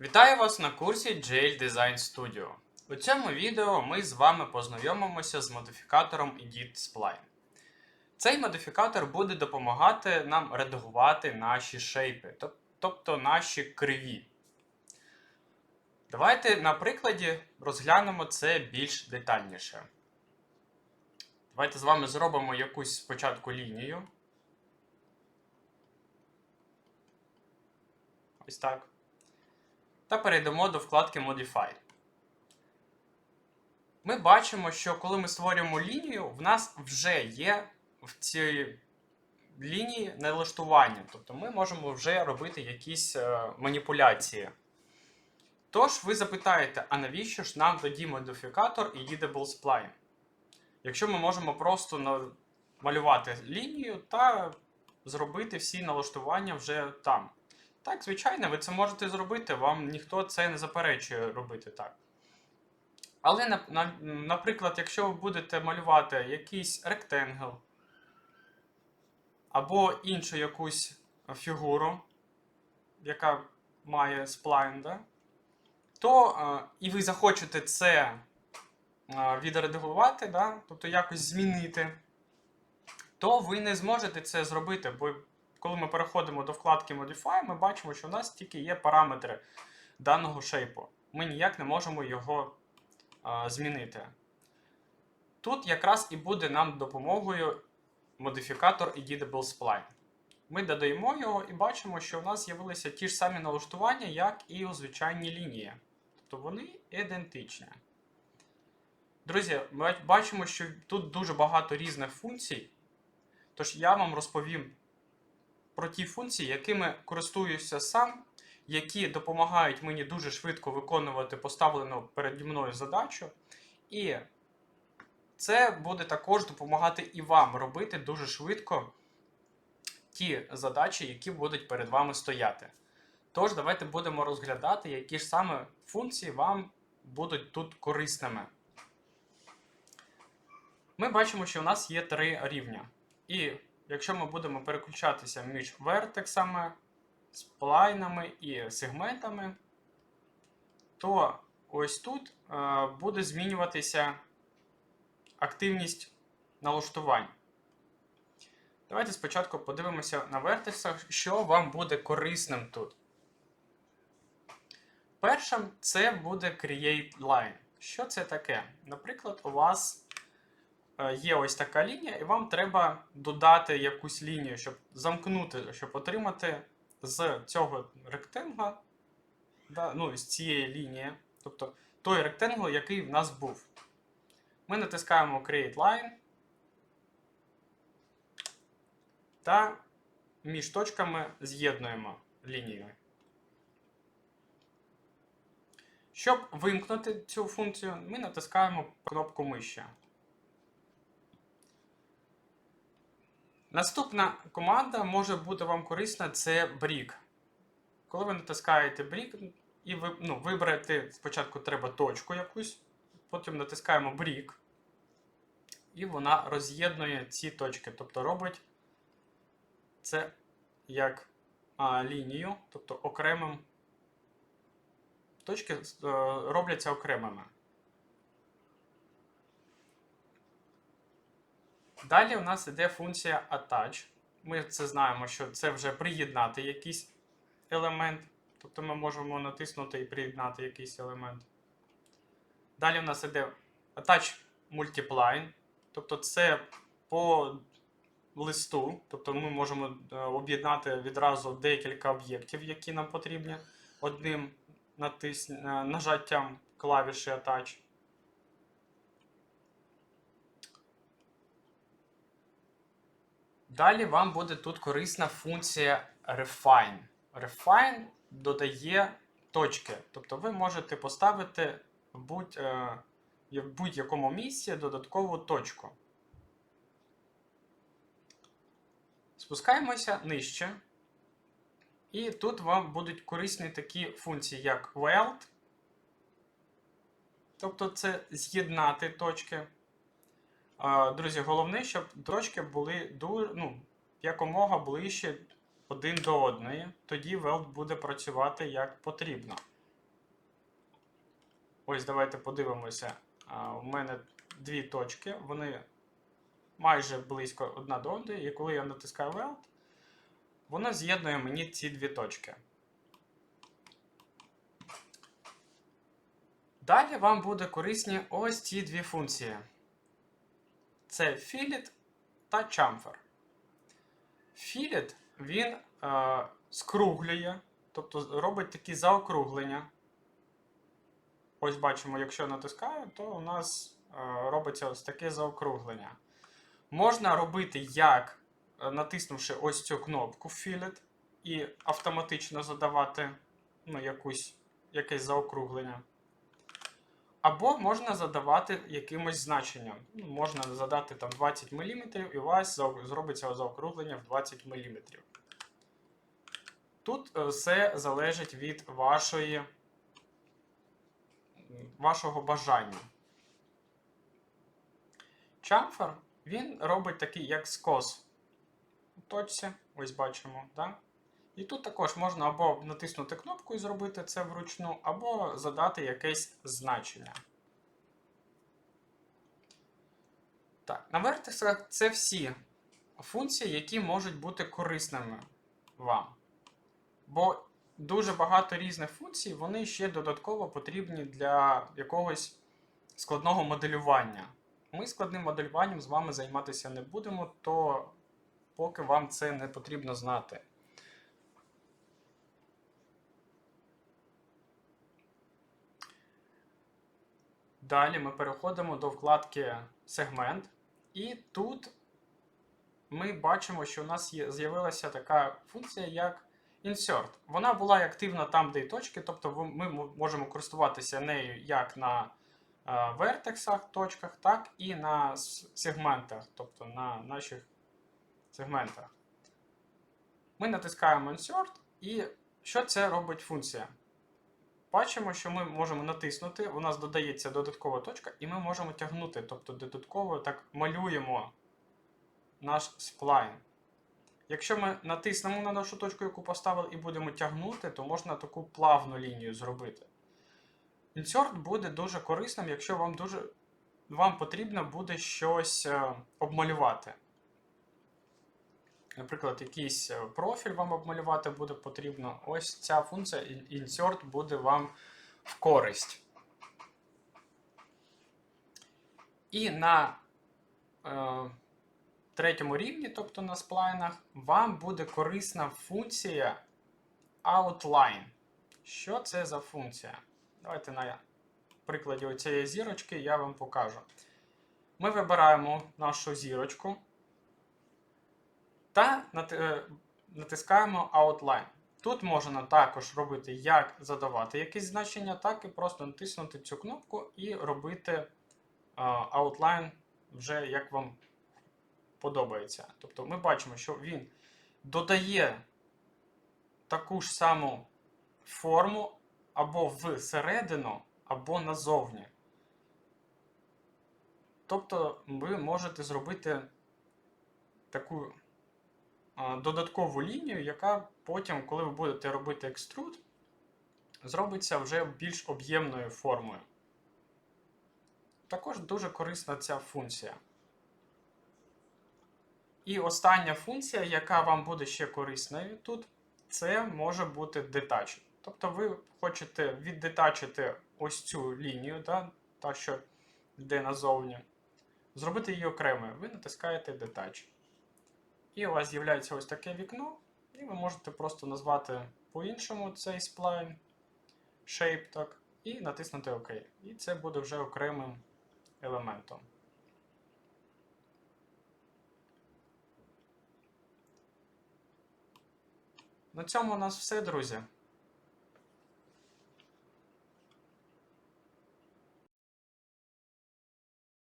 Вітаю вас на курсі JL Design Studio. У цьому відео ми з вами познайомимося з модифікатором Edit Spline. Цей модифікатор буде допомагати нам редагувати наші шейпи, тобто наші криві. Давайте на прикладі розглянемо це більш детальніше. Давайте з вами зробимо якусь спочатку лінію. Ось так. Та перейдемо до вкладки Modify. Ми бачимо, що коли ми створюємо лінію, в нас вже є в цій лінії налаштування. Тобто ми можемо вже робити якісь е, маніпуляції. Тож ви запитаєте, а навіщо ж нам тоді модифікатор і Editable Spline? Якщо ми можемо просто малювати лінію та зробити всі налаштування вже там. Так, звичайно, ви це можете зробити, вам ніхто це не заперечує робити так. Але, на- на- наприклад, якщо ви будете малювати якийсь ректенгл або іншу якусь фігуру, яка має сплайн, да, то е, і ви захочете це е, відредагувати, да, тобто якось змінити, то ви не зможете це зробити, бо коли ми переходимо до вкладки Modify, ми бачимо, що у нас тільки є параметри даного шейпу. Ми ніяк не можемо його а, змінити. Тут якраз і буде нам допомогою модифікатор Editable Spline. Ми додаємо його і бачимо, що у нас з'явилися ті ж самі налаштування, як і у звичайній лінії. Тобто вони ідентичні. Друзі, ми бачимо, що тут дуже багато різних функцій. Тож я вам розповім про ті функції, якими користуюся сам, які допомагають мені дуже швидко виконувати поставлену переді мною задачу. І це буде також допомагати і вам робити дуже швидко ті задачі, які будуть перед вами стояти. Тож, давайте будемо розглядати, які ж саме функції вам будуть тут корисними. Ми бачимо, що у нас є три рівня. І якщо ми будемо переключатися між вертексами, сплайнами і сегментами, то ось тут е, буде змінюватися активність налаштувань. Давайте спочатку подивимося на вертексах, що вам буде корисним тут. Першим це буде Create Line. Що це таке? Наприклад, у вас є ось така лінія, і вам треба додати якусь лінію, щоб замкнути, щоб отримати з цього ректингла, да, ну, з цієї лінії, тобто той ректингл, який в нас був. Ми натискаємо Create Line та між точками з'єднуємо лінію. Щоб вимкнути цю функцію, ми натискаємо кнопку миші. Наступна команда може бути вам корисна це Brick. Коли ви натискаєте Brick, і ви ну, виберете спочатку треба точку якусь, потім натискаємо Brick, і вона роз'єднує ці точки, тобто робить це як а, лінію, тобто окремим. Точки е, робляться окремими. Далі у нас йде функція Attach. Ми це знаємо, що це вже приєднати якийсь елемент. Тобто ми можемо натиснути і приєднати якийсь елемент. Далі у нас йде Attach Multiply. Тобто це по листу. Тобто ми можемо е, об'єднати відразу декілька об'єктів, які нам потрібні одним натис... е, нажаттям клавіші Attach. Далі вам буде тут корисна функція Refine. Refine додає точки. Тобто ви можете поставити е, в будь-якому місці додаткову точку. Спускаємося нижче. І тут вам будуть корисні такі функції, як Weld. Тобто це з'єднати точки. Друзі, головне, щоб точки були ну, якомога ближче один до одної. Тоді Weld буде працювати як потрібно. Ось давайте подивимося. У мене дві точки, вони майже близько одна до одної, і коли я натискаю Weld, воно з'єднує мені ці дві точки. Далі вам буде корисні ось ці дві функції. Це fillet та chamfer. Fillet, він е, скруглює, тобто робить такі заокруглення. Ось бачимо, якщо натискаю, то у нас е, робиться ось таке заокруглення. Можна робити як е, натиснувши ось цю кнопку Fillet і автоматично задавати ну, якусь, якесь заокруглення. Або можна задавати якимось значенням. Ну, можна задати там 20 мм, і у вас зробиться заокруглення в 20 мм. Тут е, все залежить від вашої, вашого бажання. Chamfer, він робить такий як скос у точці, ось бачимо, да? І тут також можна або натиснути кнопку і зробити це вручну, або задати якесь значення. Так, на вертексах це всі функції, які можуть бути корисними вам. Бо дуже багато різних функцій, вони ще додатково потрібні для якогось складного моделювання. Ми складним моделюванням з вами займатися не будемо, то поки вам це не потрібно знати. Далі ми переходимо до вкладки Сегмент, і тут ми бачимо, що у нас є, з'явилася така функція, як Insert. Вона була активна там, де і точки, тобто ми можемо користуватися нею як на е, вертексах, точках, так і на сегментах, тобто на наших сегментах. Ми натискаємо Insert, і що це робить функція? Бачимо, що ми можемо натиснути, у нас додається додаткова точка, і ми можемо тягнути, тобто додатково так малюємо наш сплайн. Якщо ми натиснемо на нашу точку, яку поставили, і будемо тягнути, то можна таку плавну лінію зробити. Insert буде дуже корисним, якщо вам дуже вам потрібно буде щось е, обмалювати. Наприклад, якийсь е, профіль вам обмалювати буде потрібно. Ось ця функція Insert буде вам в користь. І на е, третьому рівні, тобто на сплайнах, вам буде корисна функція Outline. Що це за функція? Давайте на прикладі цієї зірочки я вам покажу. Ми вибираємо нашу зірочку та е, натискаємо Outline. Тут можна також робити, як задавати якісь значення, так і просто натиснути цю кнопку і робити е, Outline вже як вам подобається. Тобто ми бачимо, що він додає таку ж саму форму або всередину, або назовні. Тобто ви можете зробити таку додаткову лінію, яка потім, коли ви будете робити екструд, зробиться вже більш об'ємною формою. Також дуже корисна ця функція. І остання функція, яка вам буде ще корисною тут, це може бути detach. Тобто ви хочете віддетачити ось цю лінію, да, та, що йде назовні, зробити її окремою. Ви натискаєте Detach. І у вас з'являється ось таке вікно, і ви можете просто назвати по-іншому цей сплайн, shape, так, і натиснути ОК. І це буде вже окремим елементом. На цьому у нас все, друзі.